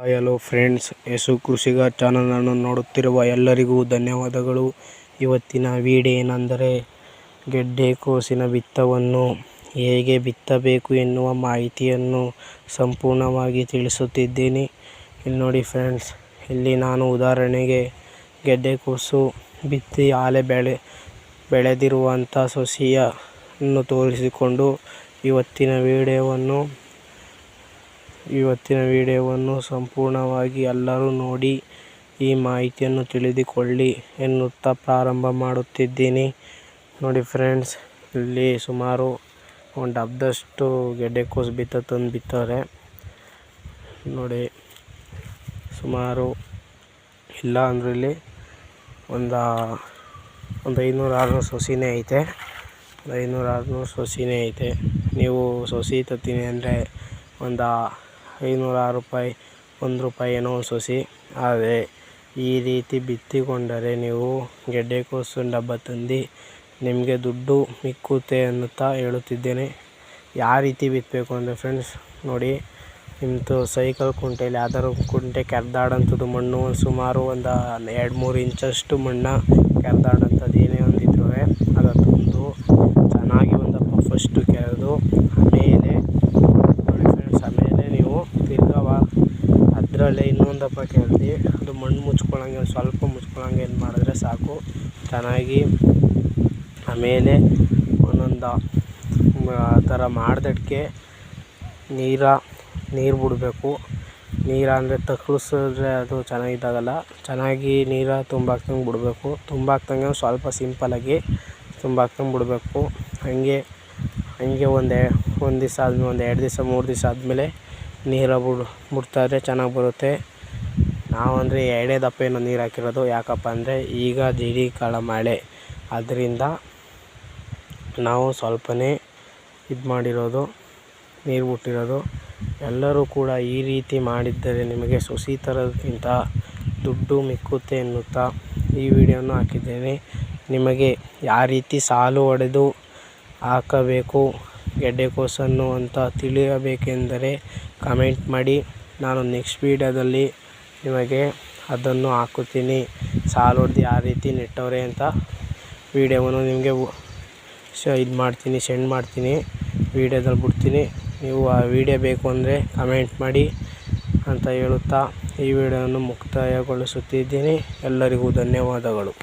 Hi hello friends, ಯೇಸು ಕೃಷಿಗ ಚಾನಲನ್ನು ನೋಡುತ್ತಿರುವ ಎಲ್ಲರಿಗೂ ಧನ್ಯವಾದಗಳು. ಇವತ್ತಿನ ವಿಡಿಯೋ ಏನೆಂದರೆ ಗೆಡ್ಡೆಕೋಸಿನ ಬಿತ್ತವನ್ನು ಹೇಗೆ ಬಿತ್ತಬೇಕು ಎನ್ನುವ ಮಾಹಿತಿಯನ್ನು ಸಂಪೂರ್ಣವಾಗಿ ತಿಳಿಸುತ್ತಿದ್ದೇನೆ. ಇಲ್ಲಿ ನೋಡಿ ಫ್ರೆಂಡ್ಸ್, ಇಲ್ಲಿ ನಾನು ಉದಾಹರಣೆಗೆ ಗೆಡ್ಡೆಕೋಸು ಬಿತ್ತಿ ಆಲೆ ಬೆಳೆ, ಬೆಳೆದಿರುವಂಥ ಸಸಿಯನ್ನು ತೋರಿಸಿಕೊಂಡು ಇವತ್ತಿನ ವಿಡಿಯೋವನ್ನು ಇವತ್ತಿನ ವಿಡಿಯೋವನ್ನು ಸಂಪೂರ್ಣವಾಗಿ ಎಲ್ಲರೂ ನೋಡಿ ಈ ಮಾಹಿತಿಯನ್ನು ತಿಳಿದುಕೊಳ್ಳಿ ಎನ್ನುತ್ತಾ ಪ್ರಾರಂಭ ಮಾಡುತ್ತಿದ್ದೀನಿ. ನೋಡಿ ಫ್ರೆಂಡ್ಸ್, ಇಲ್ಲಿ ಸುಮಾರು ಒಂದು ಡಬ್ಬದಷ್ಟು ಗೆಡ್ಡೆಕೋಸು ಬಿತ್ತ ತಂದು ಬಿತ್ತವ್ರೆ. ನೋಡಿ, ಸುಮಾರು ಇಲ್ಲ ಅಂದ್ರೆ ಇಲ್ಲಿ ಒಂದು ಒಂದು ಐನೂರು ಆರುನೂರು ಸೊಸಿನೇ ಐತೆ. ಒಂದು ಐನೂರು ಆರುನೂರು ಸೊಸಿನೇ ಐತೆ. ನೀವು ಸೊಸಿ ತತ್ತೀನಿ ಅಂದರೆ ಒಂದು ಐನೂರು ಆರು ರೂಪಾಯಿ, ಒಂದು ರೂಪಾಯಿ ಏನೋ ಸೊಸಿ. ಆದರೆ ಈ ರೀತಿ ಬಿತ್ತಿಕೊಂಡರೆ ನೀವು ಗೆಡ್ಡೆಕೋಸು ಡಬ್ಬ ತಂದು ನಿಮಗೆ ದುಡ್ಡು ಮಿಕ್ಕುತ್ತೆ ಅನ್ನುತ್ತಾ ಹೇಳುತ್ತಿದ್ದೇನೆ. ಯಾವ ರೀತಿ ಬಿತ್ತಬೇಕು ಅಂದರೆ ಫ್ರೆಂಡ್ಸ್ ನೋಡಿ ನಿಮ್ಮದು ಸೈಕಲ್ ಕುಂಟೆಯಲ್ಲಿ ಯಾವ್ದಾದ್ರು ಕುಂಟೆ ಕೆರೆದಾಡೋಂಥದ್ದು ಮಣ್ಣು ಸುಮಾರು ಒಂದು ಎರಡು ಮೂರು ಇಂಚಷ್ಟು ಮಣ್ಣು ಕೆರೆದಾಡೋಂಥದ್ದು ಏನೇ ಒಂದು ಇದ್ರೂ ಅದು ತಂದು ಚೆನ್ನಾಗಿ ಒಂದಪ್ಪ ಫಸ್ಟು ಕೆರೆದು ಆಮೇಲೆ ನೋಡಿ ಫ್ರೆಂಡ್ಸ್ ಆಮೇಲೆ ನೀವು ತಿರ್ಗಾ ಅದರಲ್ಲೇ ಇನ್ನೊಂದಪ್ಪ ಕೆರೆದು ಅದು ಮಣ್ಣು ಮುಚ್ಕೊಳ್ಳೋಂಗೆ ಸ್ವಲ್ಪ ಮುಚ್ಕೊಳಂಗೆ ಏನು ಮಾಡಿದ್ರೆ ಸಾಕು. ಚೆನ್ನಾಗಿ ಆಮೇಲೆ ಒಂದೊಂದು, ಆ, ಥರ ಮಾಡ್ದಟ್ಕೆ ನೀರ, ನೀರು ಬಿಡಬೇಕು. ನೀರು ಅಂದರೆ ತಕ್ಕಳಿಸಿದ್ರೆ ಅದು ಚೆನ್ನಾಗಿದ್ದಾಗಲ್ಲ. ಚೆನ್ನಾಗಿ ನೀರು ತುಂಬಾಕ್ದಂಗೆ ಬಿಡಬೇಕು. ತುಂಬಾಕ್ತಂಗೆ ಸ್ವಲ್ಪ ಸಿಂಪಲ್ಲಾಗಿ ತುಂಬಾಕ್ತಂಗೆ ಬಿಡಬೇಕು. ಹಾಗೆ ಹಾಗೆ ಒಂದೇ, ಒಂದು ದಿವಸ ಆದಮೇಲೆ ಒಂದು ಎರಡು ದಿವಸ, ಮೂರು ದಿವಸ ಆದಮೇಲೆ ನೀರು ಬಿಡ್ ಬಿಡ್ತಾಯಿದ್ರೆ ಚೆನ್ನಾಗಿ ಬರುತ್ತೆ. ನಾವಂದರೆ ಎರಡೇ ದಪ್ಪ ಏನೋ ನೀರು ಹಾಕಿರೋದು. ಯಾಕಪ್ಪ ಅಂದರೆ ಈಗ ಜಿಡಿ ಕಾಳ ಮಳೆ. ಅದರಿಂದ ನಾವು ಸ್ವಲ್ಪನೇ ಇದು ಮಾಡಿರೋದು, ನೀರು ಬಿಟ್ಟಿರೋದು ಎಲ್ಲರೂ ಕೂಡ ಈ ರೀತಿ ಮಾಡಿದ್ದರೆ ನಿಮಗೆ ಸೊಸಿ ತರೋದಕ್ಕಿಂತ ದುಡ್ಡು ಮಿಕ್ಕುತ್ತೆ ಎನ್ನುತ್ತಾ ಈ ವಿಡಿಯೋನ ಹಾಕಿದ್ದೇನೆ. ನಿಮಗೆ ಯಾವ ರೀತಿ ಸಾಲು ಹೊಡೆದು ಹಾಕಬೇಕು ಗೆಡ್ಡೆಕೋಸನ್ನು ಅಂತ ತಿಳಿಯಬೇಕೆಂದರೆ ಕಮೆಂಟ್ ಮಾಡಿ. ನಾನು ನೆಕ್ಸ್ಟ್ ವೀಡಿಯೋದಲ್ಲಿ ನಿಮಗೆ ಅದನ್ನು ಹಾಕುತ್ತೀನಿ. ಸಾಲು ಹೊಡೆದು ಯಾವ ರೀತಿ ನೆಟ್ಟವ್ರೆ ಅಂತ ವೀಡಿಯೋವನ್ನು ನಿಮಗೆ ಶ ಇದು ಮಾಡ್ತೀನಿ ಸೆಂಡ್ ಮಾಡ್ತೀನಿ. ವೀಡಿಯೋದಲ್ಲಿ ಬಿಡ್ತೀನಿ. ನೀವು ಆ ವೀಡಿಯೋ ಬೇಕು ಅಂದರೆ ಕಮೆಂಟ್ ಮಾಡಿ ಅಂತ ಹೇಳುತ್ತಾ ಈ ವಿಡಿಯೋವನ್ನು ಮುಕ್ತಾಯಗೊಳಿಸುತ್ತಿದ್ದೀನಿ. ಎಲ್ಲರಿಗೂ ಧನ್ಯವಾದಗಳು.